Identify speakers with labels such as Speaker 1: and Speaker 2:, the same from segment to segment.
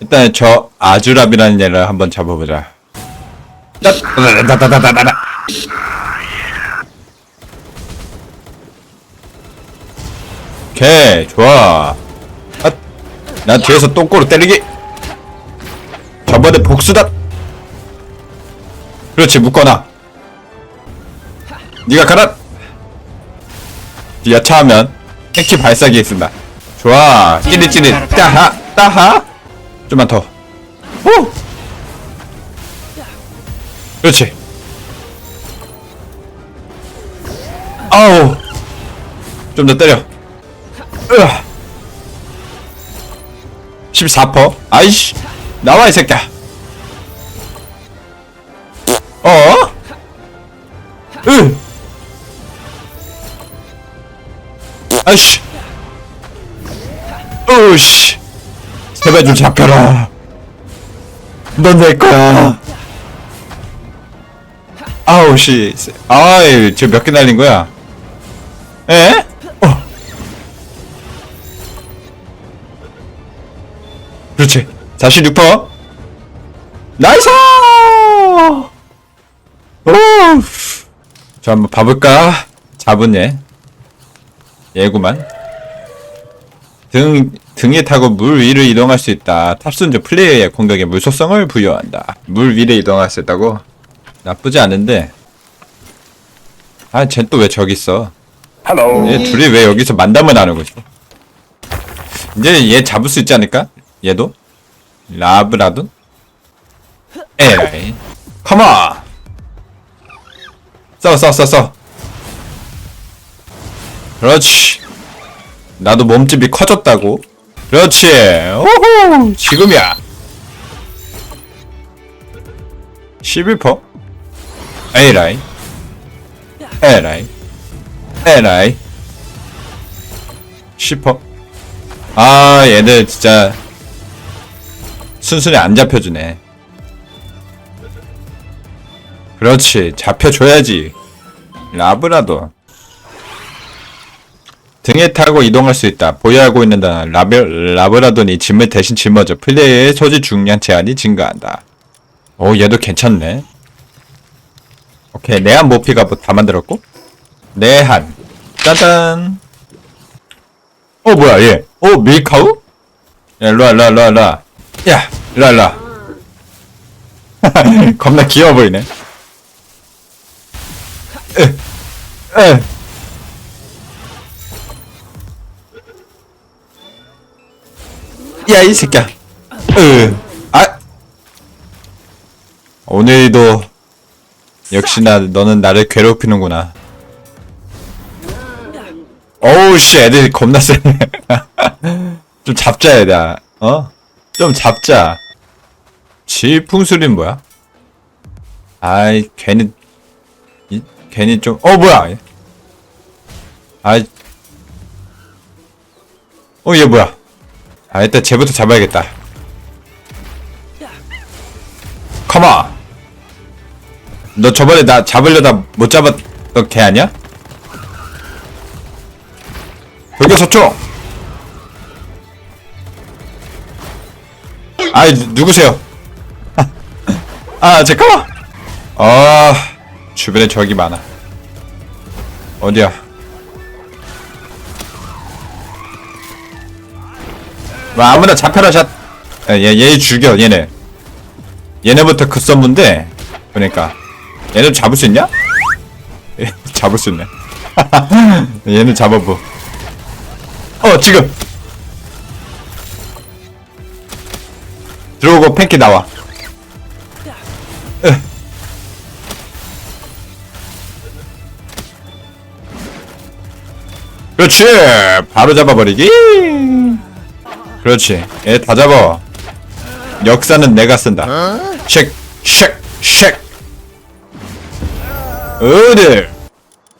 Speaker 1: 일단 저 아주랍이라는 애를 한번 잡아보자. 따다다다다다다다. 오케이 좋아. 아, 난 뒤에서 똥꼬로 때리기. 저번에 복수다. 그렇지 묶어놔. 네가 가라. 야차하면 핵치 발사기 쓴다. 좋아. 찌릿찌릿. 따하 따하. 좀만 더. 오. 그렇지. 아우. 좀 더 때려. 으아. 14%? 아이씨. 나와, 이 새끼야. 어? 으. 아이씨. 으씨. 제발 좀 잡혀라. 넌 내 거야. 아우, 씨. 아이, 저몇개 날린 거야? 에? 어. 그렇지. 46%. 나이스! 오! 저 한번 봐볼까? 잡은 얘. 얘구만. 등, 등에 타고 물 위를 이동할 수 있다. 중 플레이어의 공격에 물속성을 부여한다. 물 위를 이동할 수 있다고? 나쁘지 않은데. 아, 쟤또왜 저기 있어? 얘 둘이 왜 여기서 만담을 나누고 있어? 이제 얘 잡을 수 있지 않을까? 얘도? 라브라돈? 에라이. 컴온! 싸워, 싸워, 싸워, 싸워. 그렇지. 나도 몸집이 커졌다고. 그렇지. 오호! 지금이야. 11%? 에라이. 에라이. 에라이. 10%? 아, 얘들 진짜 순순히 안 잡혀주네. 그렇지. 잡혀줘야지. 라브라도. 등에 타고 이동할 수 있다. 보유하고 있는 다 라베, 라브라돈이 짐을 대신 짊어져 플레이어의 소지 중량 제한이 증가한다. 오, 얘도 괜찮네. 오케이, 내한 모피가 뭐다 만들었고. 내한. 짜잔. 어, 뭐야, 얘. 어, 밀카우? 야, 일로와, 일로와, 일로와, 일로와. 야, 일로와, 일로와. 겁나 귀여워 보이네. 에, 에. 야, 이 새끼야. 으, 아. 오늘도 역시나 너는 나를 괴롭히는구나. 어우 씨 애들 겁나 세네. 좀 잡자 얘들아. 어? 좀 잡자. 질풍술인 뭐야? 아이 괜히 이, 괜히 좀어 뭐야? 아이 어얘 뭐야? 아 일단 쟤부터 잡아야겠다. 컴온. 너 저번에 나 잡으려다 못 잡았던 걔 아니야? 여기 서쪽. 아이 누- 누구세요? 아 잠깐만. 아 주변에 적이 많아. 어디야? 뭐 아무나 잡혀라 샷. 야, 얘, 얘 죽여 얘네. 얘네부터 그 썸문데 그러니까 얘네 잡을 수 있냐? 얘 잡을 수 있네. 얘는 잡아보. 어 지금 들어오고 팬키 나와. 으. 그렇지 바로 잡아버리기. 그렇지 얘 다 잡아. 역사는 내가 쓴다. 쉑, 쉑, 쉑. 어딜.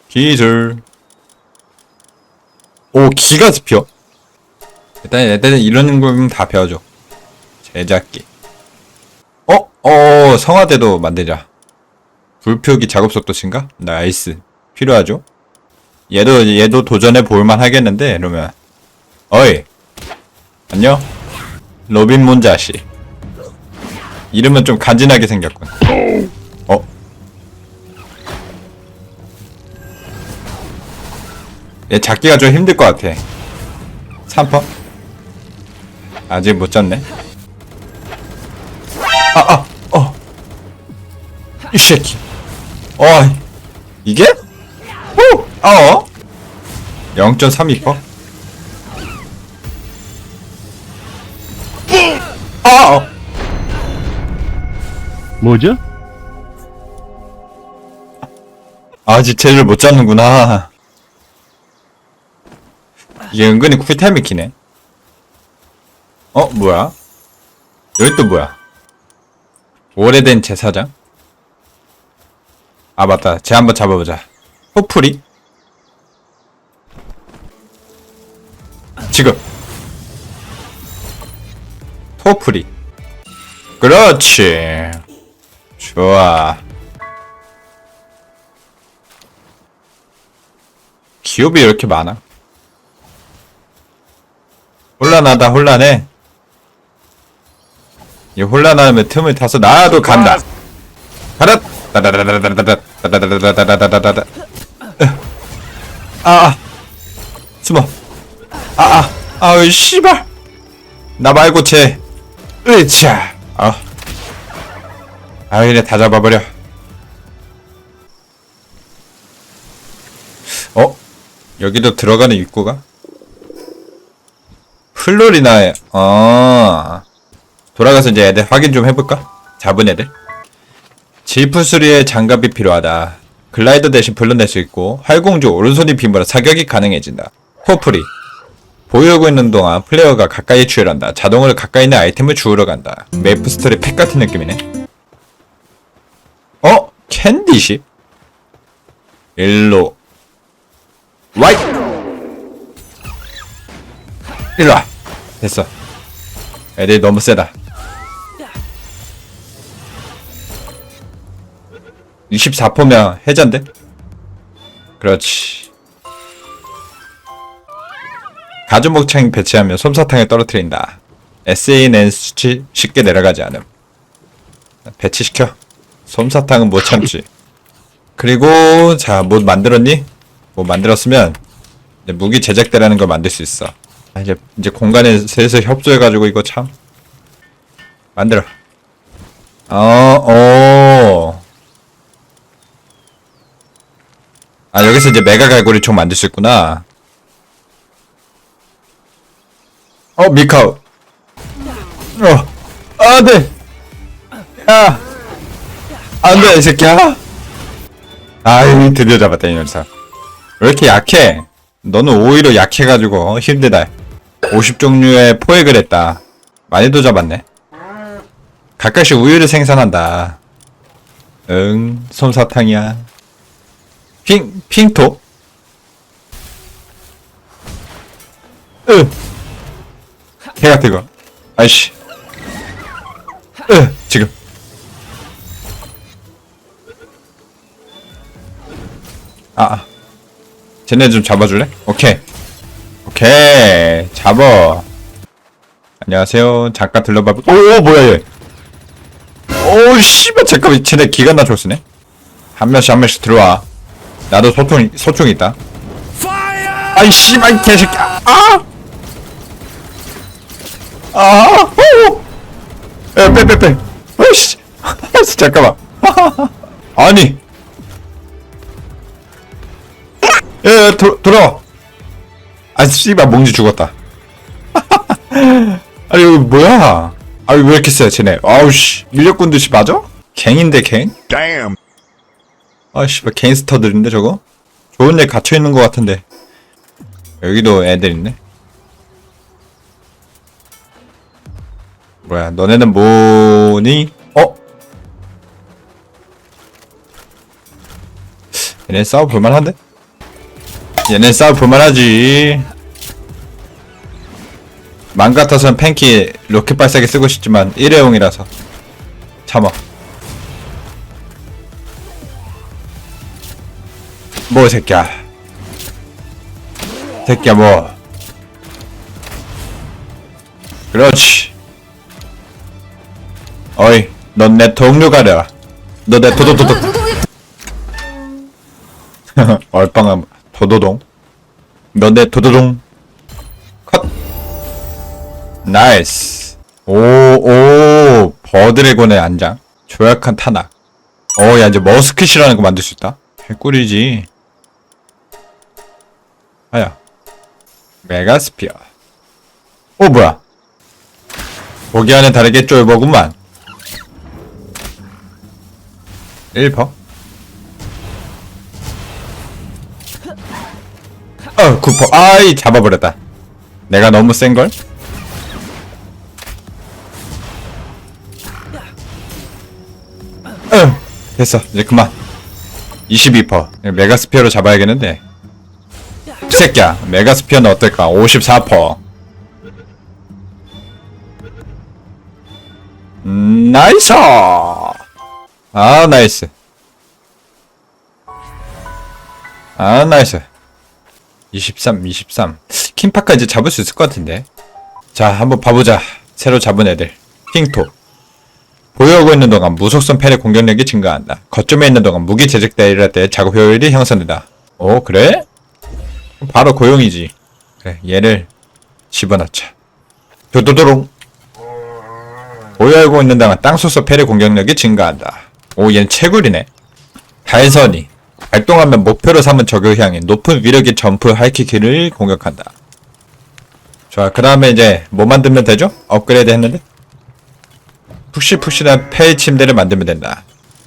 Speaker 1: 기술. 오, 기가 펴. 일단 애들은 이런 건다 배워줘. 제작기. 어? 어, 성화대도 만들자. 불표기 작업 속도 증가? 나이스. 필요하죠? 얘도, 얘도 도전해 볼만 하겠는데, 이러면. 어이. 안녕? 로빈 몬자씨. 이름은 좀 간지나게 생겼군. 어? 얘 잡기가 좀 힘들 것 같아. 3퍼? 아직 못 잡네. 아, 아, 어. 이 새끼. 어, 이게? 후! 아, 어? 0.32퍼?
Speaker 2: 뭐죠?
Speaker 1: 아직 쟤를 못 잡는구나. 이게 은근히 쿠피타임이 키네. 어, 뭐야? 여기 또 뭐야? 오래된 제사장? 아, 맞다. 쟤 한번 잡아보자. 호프리? 지금. 호프리. 그렇지. 좋아. 기업이 이렇게 많아? 혼란하다 혼란해. 이 혼란하면 틈을 타서 나도 간다. 가라. 다다다다다다다다다다다다다다다다. 아, 아. 숨어. 아, 아, 아유 씨발. 나 말고 쟤. 으차. 아. 아유 이래 다 잡아버려 어? 여기도 들어가는 입구가? 플로리나에 아 돌아가서 이제 애들 확인 좀 해볼까? 잡은 애들 질프 수리에 장갑이 필요하다 글라이더 대신 불러낼 수 있고 활공주 오른손이 빔으로 사격이 가능해진다 코프리 보유하고 있는 동안 플레이어가 가까이 추월한다. 자동으로 가까이 있는 아이템을 주우러 간다. 메이플스토리 팩 같은 느낌이네. 어? 캔디십? 일로 와이! 일로 와. 됐어. 애들이 너무 세다. 24%면 해잔데? 그렇지. 가주 목창 배치하면 솜사탕을 떨어뜨린다. SAN 수치 쉽게 내려가지 않음. 배치시켜. 솜사탕은 못 참지. 그리고 자, 뭐 만들었니? 뭐 만들었으면 무기 제작대라는 걸 만들 수 있어. 아, 이제 이제 공간에 슬슬 협조해가지고 이거 참 만들어. 어, 어. 아 여기서 이제 메가 갈고리 총 만들 수 있구나. 어, 미카우. 어, 안 돼. 야. 안 돼, 이 새끼야. 아이, 드디어 잡았다, 이 녀석. 왜 이렇게 약해? 너는 오히려 약해가지고 힘들다. 50 종류의 포획을 했다. 많이도 잡았네. 가끔씩 우유를 생산한다. 응, 솜사탕이야. 핑, 핑토? 으. 개 같은 거. 아이씨. 으, 지금. 아, 아. 쟤네 좀 잡아줄래? 오케이. 오케이. 잡어. 안녕하세요. 잠깐 들러봐. 오, 오, 뭐야, 얘. 오, 씨발, 잠깐만. 쟤네 기간나 줬으네. 한 명씩 한 명씩 들어와. 나도 소총, 소총 있다. 아이, 씨발, 개새끼. 아! 아! 아, 오! 야, 빼, 빼, 빼. 어이씨. 잠깐만. 아니. 야, 야, 도, 돌아와. 아, 씨발, 몽지 죽었다. 아니, 이거 뭐야? 아니, 왜 이렇게 세, 쟤네. 아우, 씨. 인력군 듯이 맞아? 갱인데, 갱?
Speaker 2: Damn.
Speaker 1: 아, 씨발, 갱스터들인데, 저거? 좋은 데 갇혀있는 것 같은데. 여기도 애들 있네. 뭐야, 너네는 뭐니? 어? 얘네 싸워 볼만한데? 얘네 싸워 볼만하지. 맘 같아선 팬키 로켓 발사기 쓰고 싶지만 일회용이라서 참아. 뭐 새끼야. 새끼야 뭐. 그렇지. 어이 넌 내 동료가 되라. 너내 도도도도. 얼빵한 도도동. 너내 도도동. 컷. 나이스. 오, 오, 버드래곤의 안장. 조약한 탄악. 어, 야, 이제 머스킷이라는 거 만들 수 있다. 개꿀이지. 아야. 메가스피어. 오, 뭐야. 보기와는 다르게 쫄보구만. 1퍼. 어, 9퍼. 아이, 잡아버렸다. 내가 너무 센걸? 어, 됐어. 이제 그만. 22퍼. 메가스피어로 잡아야겠는데. 이 새끼야. 메가스피어는 어떨까? 54퍼. 음, 나이스! 아, 나이스. 아, 나이스. 23, 23. 킹파카 이제 잡을 수 있을 것 같은데. 자, 한번 봐보자. 새로 잡은 애들. 핑토. 보유하고 있는 동안 무속성 펠의 공격력이 증가한다. 거점에 있는 동안 무기 제작 대일할 때 작업 효율이 향상된다. 오, 그래? 그럼 바로 고용이지. 그래, 얘를 집어넣자. 도도도롱. 보유하고 있는 동안 땅속성 펠의 공격력이 증가한다. 오, 얘는 채굴이네. 달선이. 발동하면 목표로 삼은 적을 향해 높은 위력의 점프 하이킥을 공격한다. 좋아, 그 다음에 이제 뭐 만들면 되죠? 업그레이드 했는데? 푹실푹실한 폐 침대를 만들면 된다.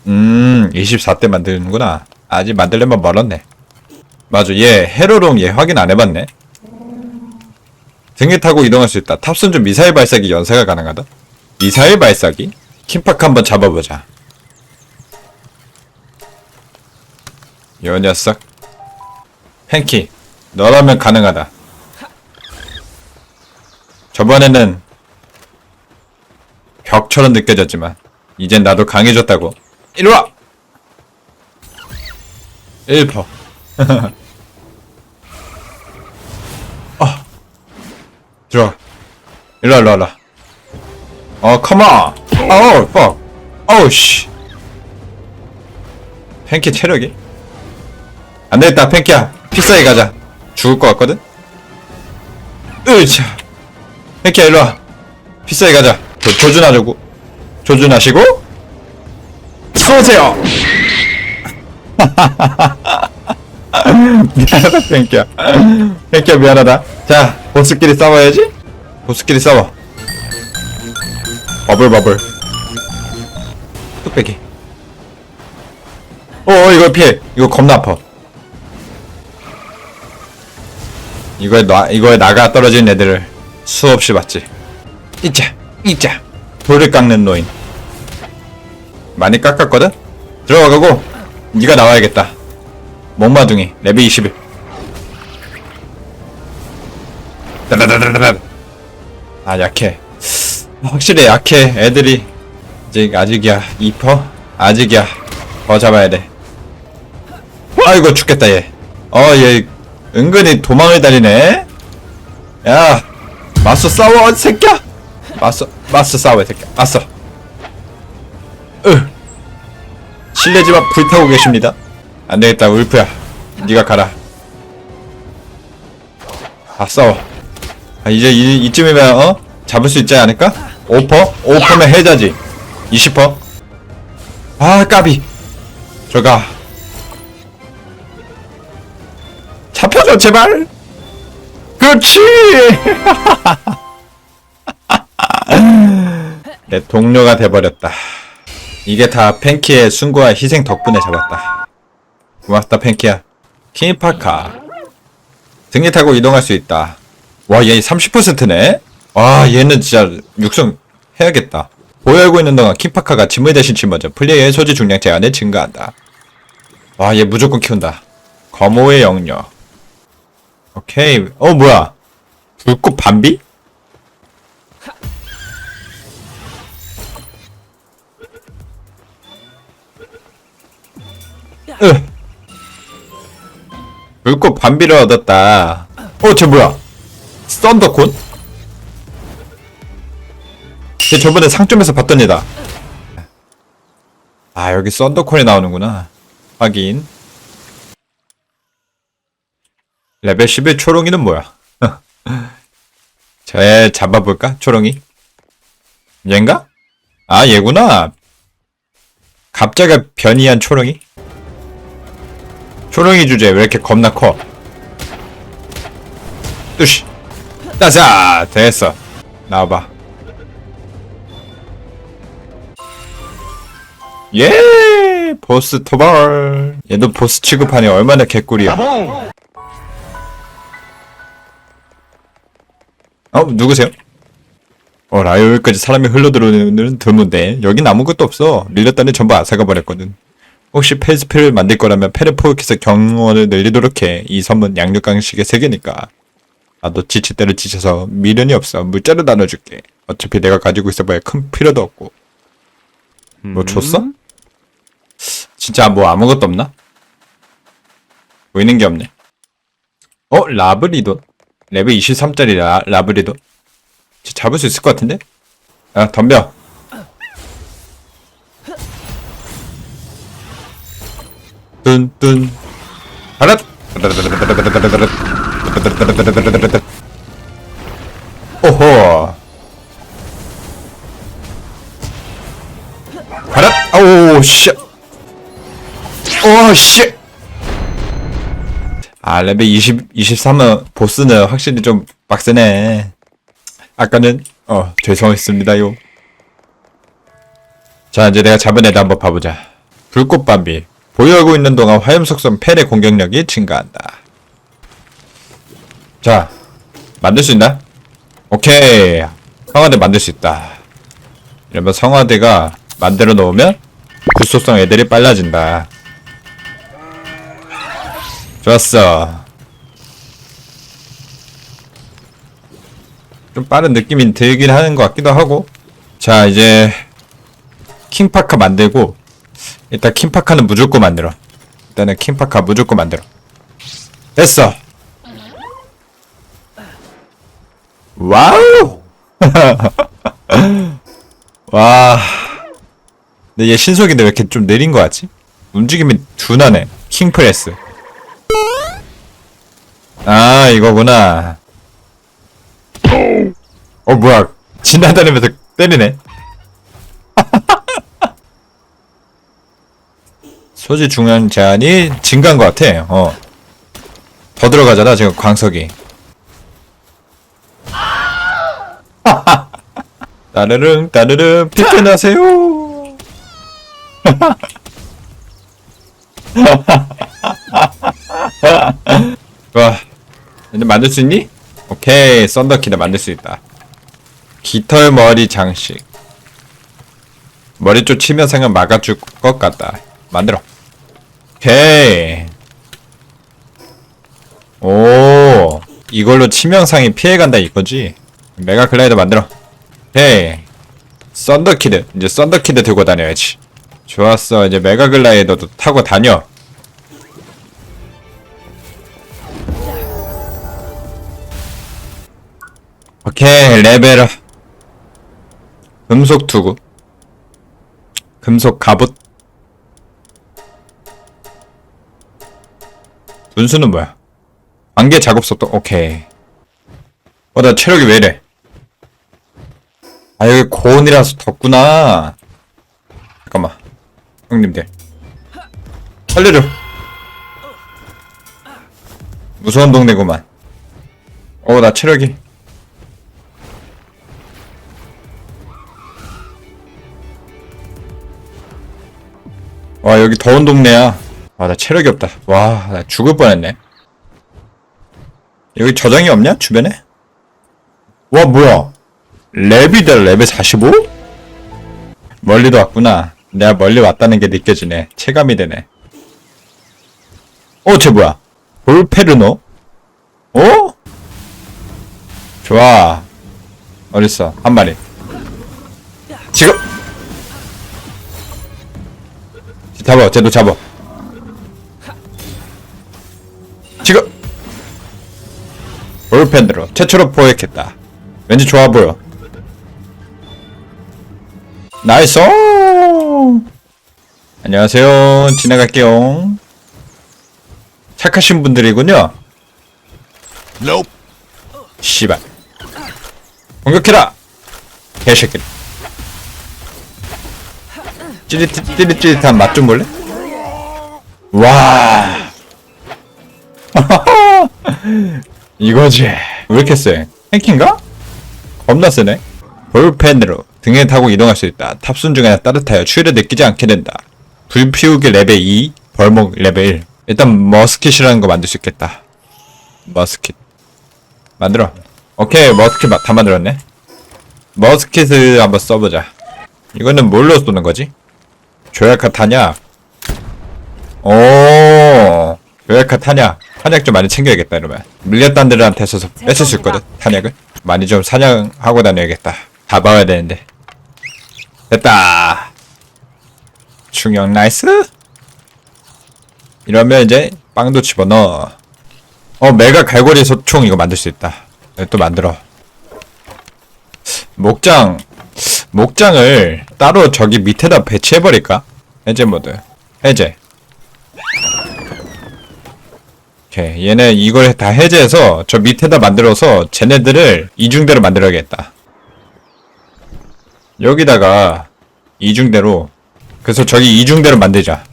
Speaker 1: 음, 24대 만드는구나. 아직 만들려면 멀었네. 맞아, 얘 헤로롱 얘 확인 안 해봤네. 등에 타고 이동할 수 있다. 탑승 중 미사일 발사기 연사가 가능하다. 미사일 발사기? 킴팍 한번 잡아보자. 요 녀석. 팬키, 너라면 가능하다. 저번에는 벽처럼 느껴졌지만 이젠 나도 강해졌다고. 이리와! 1퍼. 아. 들어와. 일로와, 일로와, 일로와. 어, 컴온! 어우, 뻑! 어우, 씨. 팬키 체력이? 안 되겠다, 팬키야. 픽사에 가자. 죽을 것 같거든? 으차. 팬키야, 일로와. 픽사에 가자. 조, 조준하려고. 조준하시고. 쏘세요! 미안하다, 팬키야. 팬키야, 미안하다. 자, 보스끼리 싸워야지? 보스끼리 싸워. 버블, 버블. 뚝배기. 어, 이거 피해. 이거 겁나 아파. 이거에 나, 이거에 나가 떨어진 애들을 수없이 봤지. 이자, 이자. 돌을 깎는 노인. 많이 깎았거든? 들어가고, 네가 나와야겠다. 목마둥이, 레벨 21. 따다다다다다. 아, 약해. 확실히 약해. 애들이. 아직, 아직이야. 2퍼? 아직이야. 더 잡아야 돼. 아이고, 죽겠다, 얘. 어, 얘, 은근히 도망을 다니네? 야, 맞서 싸워, 이 새끼야! 맞서, 맞서 싸워, 이 새끼야. 맞서. 으. 실례지만 불타고 계십니다. 안 되겠다, 울프야. 네가 가라. 아, 싸워. 아, 이제 이, 이쯤이면, 어? 잡을 수 있지 않을까? 5퍼? 5퍼면 해자지. 20퍼? 아, 까비. 들어가. 잡혀줘, 제발! 그렇지! 내 동료가 돼버렸다. 이게 다 팬키의 순고와 희생 덕분에 잡았다. 고맙다, 팬키야. 키니파카. 등에 타고 이동할 수 있다. 와, 얘 30%네? 와, 얘는 진짜 육성 해야겠다. 보유하고 있는 동안 키파카가 짐을 대신 짊어져 플레이어의 소지 중량 제한을 증가한다. 와, 얘 무조건 키운다. 거모의 영역. 오케이. 어, 뭐야. 불꽃 반비? 으. 불꽃 반비를 얻었다. 어, 쟤 뭐야? 썬더콘? 쟤 저번에 상점에서 봤던 애다. 아, 여기 썬더콜이 나오는구나. 확인. 레벨 10의 초롱이는 뭐야? 쟤 잡아볼까? 초롱이? 얘인가? 아, 얘구나. 갑자기 변이한 초롱이? 초롱이 주제 왜 이렇게 겁나 커? 뚜시. 따자! 됐어. 나와봐. 예! 보스 토벌. 얘도 보스 취급하니 얼마나 개꿀이야. 어, 누구세요? 어, 라이오 여기까지 사람이 흘러들어오는 드문데 여긴 아무것도 없어. 릴렸다니 전부 아사가 버렸거든. 혹시 페스피를 만들 거라면 페를 포획해서 경원을 늘리도록 해. 이 섬은 양육강식의 세계니까. 나도 지칠 대로 지쳐서 미련이 없어. 물자로 나눠줄게. 어차피 내가 가지고 있어봐야 큰 필요도 없고. 뭐 줬어? 진짜 뭐 아무것도 없나? 보이는 게 없네. 어? 라브리도? 레벨 23짜리 라, 라브리도? 잡을 수 있을 것 같은데? 아, 덤벼. 뚠뚠. 하랏! 오호. 하랏! 오우, 씨. 오, 씨. 아, 레벨 20, 23은 보스는 확실히 좀 빡세네. 아까는, 어, 죄송했습니다요. 자, 이제 내가 잡은 애들 한번 봐보자. 불꽃밤비. 보유하고 있는 동안 화염속성 펠의 공격력이 증가한다. 자, 만들 수 있나? 오케이. 성화대 만들 수 있다. 이러면 성화대가 만들어 놓으면 불속성 애들이 빨라진다. 좋았어. 좀 빠른 느낌이 들긴 하는 것 같기도 하고. 자, 이제 킹파카 만들고 일단 킹파카는 무조건 만들어. 일단은 킹파카 무조건 만들어. 됐어. 와우! 와. 근데 얘 신속인데 왜 이렇게 좀 느린 거 같지? 움직임이 둔하네. 킹프레스. 아, 이거구나. 어, 뭐야. 지나다니면서 때리네. 소지 중요한 제한이 증가한 것 같아. 어. 더 들어가잖아, 지금 광석이. 따르릉, 따르릉, 피켓 나세요. 이제 만들 수 있니? 오케이, 썬더키드 만들 수 있다. 깃털 머리 장식. 머리 쪽 치명상을 막아줄 것 같다. 만들어. 오케이. 오, 이걸로 치명상이 피해간다 이거지? 메가 글라이더 만들어. 오케이. 썬더키드. 이제 썬더키드 들고 다녀야지. 좋았어. 이제 메가 글라이더도 타고 다녀. 오케이. 레벨업. 금속 투구. 금속 갑옷. 분수는 뭐야? 안개 작업 속도 오케이. 어, 나 체력이 왜 이래? 아, 여기 고온이라서 덥구나. 잠깐만. 형님들. 살려줘. 무서운 동네구만. 어, 나 체력이. 와, 여기 더운 동네야. 아, 나 체력이 없다. 와, 나 죽을 뻔했네. 여기 저장이 없냐? 주변에? 와, 뭐야? 랩이다, 랩에 45? 멀리도 왔구나. 내가 멀리 왔다는 게 느껴지네. 체감이 되네. 어, 쟤 뭐야? 볼페르노? 어? 좋아. 어딨어? 한 마리. 지금! 잡아, 쟤도 잡아. 지금! 볼펜으로 최초로 포획했다. 왠지 좋아 보여. 나이스! 안녕하세요. 지나갈게요. 착하신 분들이군요.
Speaker 2: Nope.
Speaker 1: 씨발. 공격해라! 개새끼. 찌릿, 찌릿찌릿한 맛 좀 볼래? 와. 이거지. 왜 이렇게 세? 해킹가? 겁나 세네. 볼펜으로 등에 타고 이동할 수 있다. 탑순 중에나 따뜻하여 추위를 느끼지 않게 된다. 불 피우기 레벨 2, 벌목 레벨 1. 일단 머스킷이라는 거 만들 수 있겠다. 머스킷. 만들어. 오케이, 머스킷 마- 다 만들었네. 머스킷을 한번 써보자. 이거는 뭘로 쏘는 거지? 조약화 탄약. 오, 조약화 탄약. 탄약 좀 많이 챙겨야겠다, 이러면. 밀렸단 들한테 서서 뺏을 수 있거든, 탄약을. 많이 좀 사냥하고 다녀야겠다. 다 봐야 되는데. 됐다. 중형 나이스. 이러면 이제 빵도 집어넣어. 어, 메가 갈고리 소총 이거 만들 수 있다. 이거 또 만들어. 목장, 목장을 따로 저기 밑에다 배치해버릴까? 해제 모드. 해제. 오케이. 얘네 이걸 다 해제해서 저 밑에다 만들어서 쟤네들을 이중대로 만들어야겠다. 여기다가 이중대로 그래서 저기 이중대로 만들자.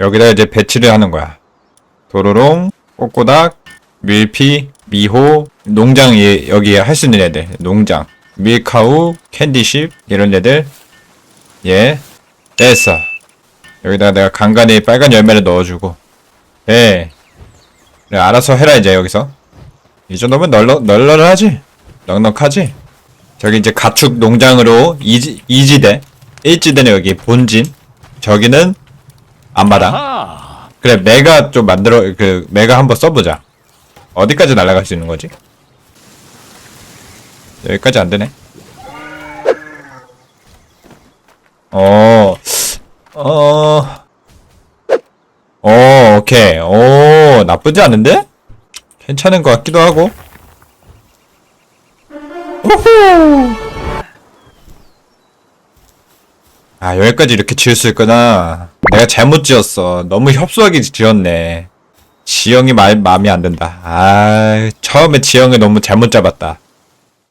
Speaker 1: 여기다 이제 배치를 하는 거야. 도로롱, 꼬꼬닥, 밀피, 미호, 농장 예, 여기에 할 수 있는 애들. 농장. 밀카우, 캔디십 이런 애들. 예. 됐어. 여기다가 내가 간간히 빨간 열매를 넣어주고. 예. 그래, 알아서 해라 이제 여기서. 이 정도면 널널 널널하지. 넉넉하지. 저기 이제 가축 농장으로 이지 이지대, 일지대는 여기 본진. 저기는 앞마당. 그래 메가 좀 만들어 그 메가 한번 써보자 어디까지 날아갈 수 있는 거지? 여기까지 안 되네 어, 어, 어, 오케이. 오, 나쁘지 않은데? 괜찮은 것 같기도 하고. 우후! 아, 여기까지 이렇게 지을 수 있구나. 내가 잘못 지었어. 너무 협소하게 지었네. 지형이 말, 마음에 안 든다. 아, 처음에 지형을 너무 잘못 잡았다.